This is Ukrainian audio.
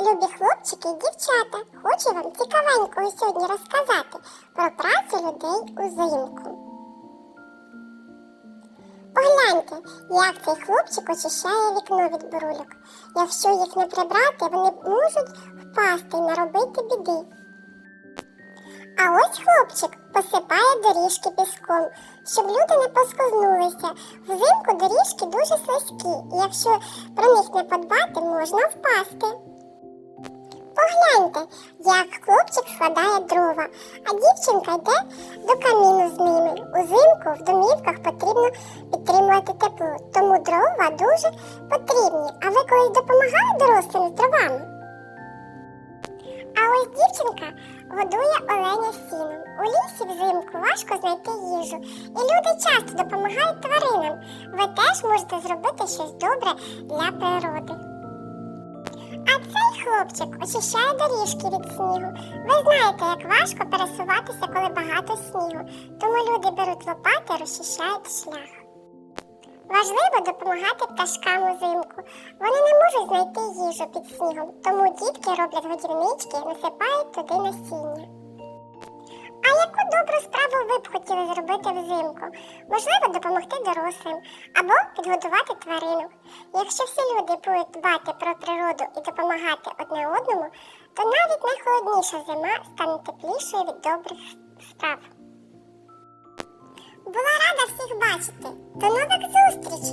любі хлопчики і дівчата, хочу вам цікавенького сьогодні розказати про працю людей узимку. Погляньте, як цей хлопчик очищає вікно від бурульок. Якщо їх не прибрати, вони можуть впасти і наробити біди. А ось хлопчик посипає доріжки піском, щоб люди не поскознулися. Взимку доріжки дуже слизькі, і якщо про них не подбати, можна впасти. Погляньте, як хлопчик складає дрова, а дівчинка йде до каміну з ними. Узимку в домівках потрібно підтримувати тепло, тому дрова дуже потрібні. А ви колись допомагали дорослим з дровами? А ось дівчинка годує оленя сіном. У лісі взимку важко знайти їжу, і люди часто допомагають тваринам. Ви теж можете зробити щось добре для природи. Хлопчик очищає доріжки від снігу. Ви знаєте, як важко пересуватися, коли багато снігу, тому люди беруть лопати розчищають шлях. Важливо допомагати пташкам узимку. Вони не можуть знайти їжу під снігом, тому дітки роблять годівнички і насипають туди насіння. Б хотіли зробити взимку? Можливо, допомогти дорослим або підгодувати тваринок. Якщо всі люди будуть дбати про природу і допомагати одне одному, то навіть найхолодніша зима стане теплішою від добрих справ. Була рада всіх бачити. До нових зустрічей.